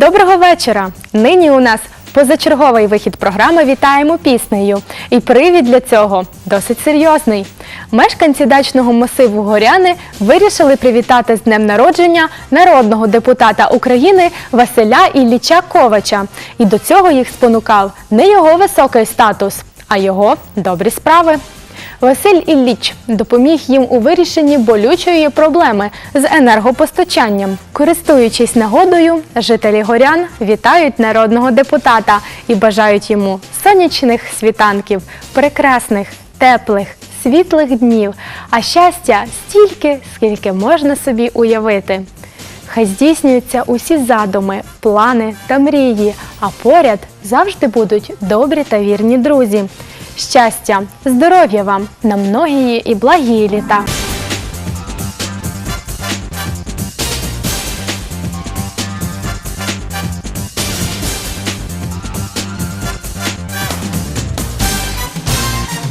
Доброго вечора! Нині у нас позачерговий вихід програми Вітаємо піснею. І привід для цього досить серйозний. Мешканці дачного масиву Горяни вирішили привітати з днем народження народного депутата України Василя Ілліча Ковача. І до цього їх спонукав не його високий статус, а його добрі справи. Василь Ілліч допоміг їм у вирішенні болючої проблеми з енергопостачанням. Користуючись нагодою, жителі горян вітають народного депутата і бажають йому сонячних світанків, прекрасних, теплих, світлих днів, а щастя стільки, скільки можна собі уявити. Хай здійснюються усі задуми, плани та мрії, а поряд завжди будуть добрі та вірні друзі. Щастя, здоров'я вам на многії і благії літа.